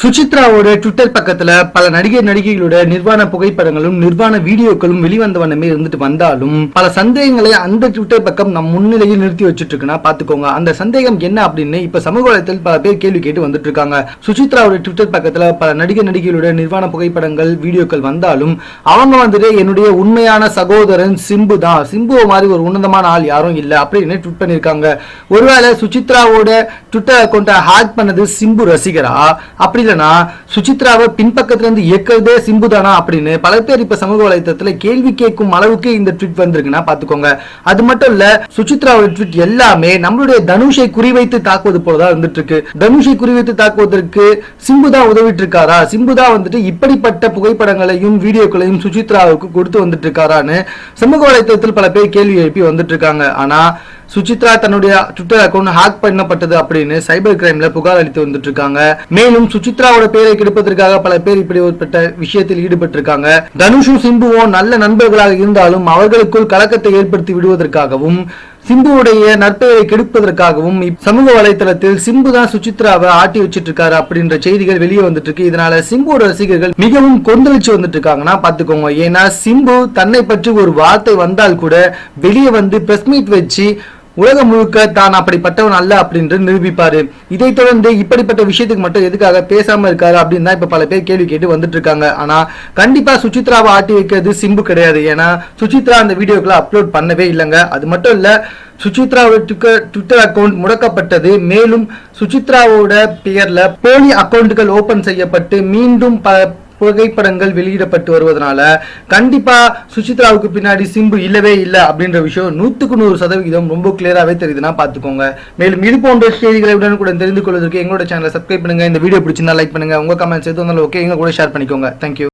சுசித்ராவோட Twitter பக்கத்துல பல நடிகர் நடிகைகளோட நிர்வாண புகைப்படங்களும் நிர்வாண வீடியோக்களும் வெளிவந்த வண்ணமே இருந்துட்டு வந்தாலும் பல சந்தேகங்களை அந்த ட்விட்டர் பக்கம் நம் முன்னிலையில் நிறுத்தி வச்சுட்டு இருக்குன்னா பாத்துக்கோங்க. அந்த சந்தேகம் என்ன அப்படின்னு இப்ப சமூக வலைத்தில் பல பேர் கேள்வி கேட்டு வந்துட்டு இருக்காங்க சுசித்ராவோட ட்விட்டர் பக்கத்துல பல நடிகர் நடிகைகளோட நிர்வாண புகைப்படங்கள் வீடியோக்கள் வந்தாலும் அவங்க வந்துட்டு என்னுடைய உண்மையான சகோதரன் சிம்பு தான். சிம்புவை மாதிரி ஒரு உன்னதமான ஆள் யாரும் இல்லை அப்படின்னு ட்விட் பண்ணிருக்காங்க. ஒருவேளை சுசித்ராவோட ட்விட்டர் அக்கௌண்ட்டை ஹேக் பண்ணது சிம்பு ரசிகரா? அப்படி இல்லைன்னா சுசித்ராவை பின்பக்கத்துல இருந்து இயக்கிறதே சிம்பு தானா அப்படின்னு பல பேர் இப்ப சமூக வலைத்தளத்துல கேள்வி கேட்கும் அளவுக்கு இந்த ட்விட் வந்திருக்குன்னா பாத்துக்கோங்க. அது மட்டும் இல்ல சுசித்ராவோட ட்விட் எல்லாமே நம்மளுடைய தனுஷை குறிவைத்து தாக்குவது போலதான் இருந்துட்டு இருக்கு தனுஷை குறிவைத்து தாக்குவதற்கு சிம்பு தான் உதவிட்டு இருக்காரா சிம்பு தான் வந்துட்டு இப்படிப்பட்ட புகைப்படங்களையும் வீடியோக்களையும் சுசித்ராவுக்கு கொடுத்து வந்துட்டு இருக்காரான்னு சமூக வலைதளத்தில் பல பேர் கேள்வி எழுப்பி வந்துட்டு இருக்காங்க ஆனா சுசித்ரா தன்னுடைய ட்விட்டர் அக்கௌண்ட் ஹேக் பண்ணப்பட்டது அப்படின்னு சைபர் கிரைம்ல புகார் அளித்து வந்துட்டு இருக்காங்க மேலும் சுசித்ராவோட பேரை கெடுப்பதற்காக பல பேர் இப்படி ஒருப்பட்ட விஷயத்தில் ஈடுபட்டு இருக்காங்க தனுஷும் சிம்புவும் நல்ல நண்பர்களாக இருந்தாலும் அவர்களுக்குள் கலக்கத்தை ஏற்படுத்தி விடுவதற்காகவும் சிம்புவுடைய நற்பெயரை கெடுப்பதற்காகவும் இப் சமூக வலைத்தளத்தில் சிம்பு தான் சுசித்ராவை ஆட்டி வச்சிட்டு இருக்காரு அப்படின்ற செய்திகள் வெளியே வந்துட்டு இருக்கு இதனால சிம்புவோட ரசிகர்கள் மிகவும் கொந்தளிச்சு வந்துட்டு இருக்காங்கன்னா பாத்துக்கோங்க ஏன்னா சிம்பு தன்னை பற்றி ஒரு வார்த்தை வந்தால் கூட வெளியே வந்து பிரஸ் மீட் வச்சு உலகம் முழுக்க தான் அப்படிப்பட்டவன் அல்ல அப்படின்று நிரூபிப்பாரு. இதை தொடர்ந்து இப்படிப்பட்ட விஷயத்துக்கு மட்டும் எதுக்காக பேசாம இருக்காரு அப்படின்னு தான் இப்ப பல பேர் கேள்வி கேட்டு வந்துட்டு இருக்காங்க ஆனா கண்டிப்பா சுசித்ராவை ஆட்டி வைக்கிறது சிம்பு கிடையாது. ஏன்னா சுசித்ரா அந்த வீடியோக்களை அப்லோட் பண்ணவே இல்லைங்க. அது மட்டும் இல்ல சுசித்ராவோட ட்விட்டர் ட்விட்டர் அக்கௌண்ட் முடக்கப்பட்டது. மேலும் சுசித்ராவோட பெயர்ல போலி அக்கவுண்டுகள் ஓபன் செய்யப்பட்டு மீண்டும் ப புகைப்படங்கள் வெளியிடப்பட்டு வருவதனால கண்டிப்பா சுசித்ராவுக்கு பின்னாடி சிம்பு இல்லவே இல்லை அப்படின்ற விஷயம் நூத்துக்கு நூறு சதவிகிதம் ரொம்ப கிளியராகவே தெரியுதுன்னா பார்த்துக்கோங்க. மேலும் இது போன்ற செய்திகளை உடனுக்குடன் தெரிந்து கொள்வதற்கு எங்களோட சேனலை சப்ஸ்கிரைப் பண்ணுங்க. இந்த வீடியோ பிடிச்சிருந்தா லைக் பண்ணுங்க. உங்க கமெண்ட்ஸ் எது வந்தாலும் ஓகே எங்க கூட ஷேர் பண்ணிக்கோங்க. தேங்க்யூ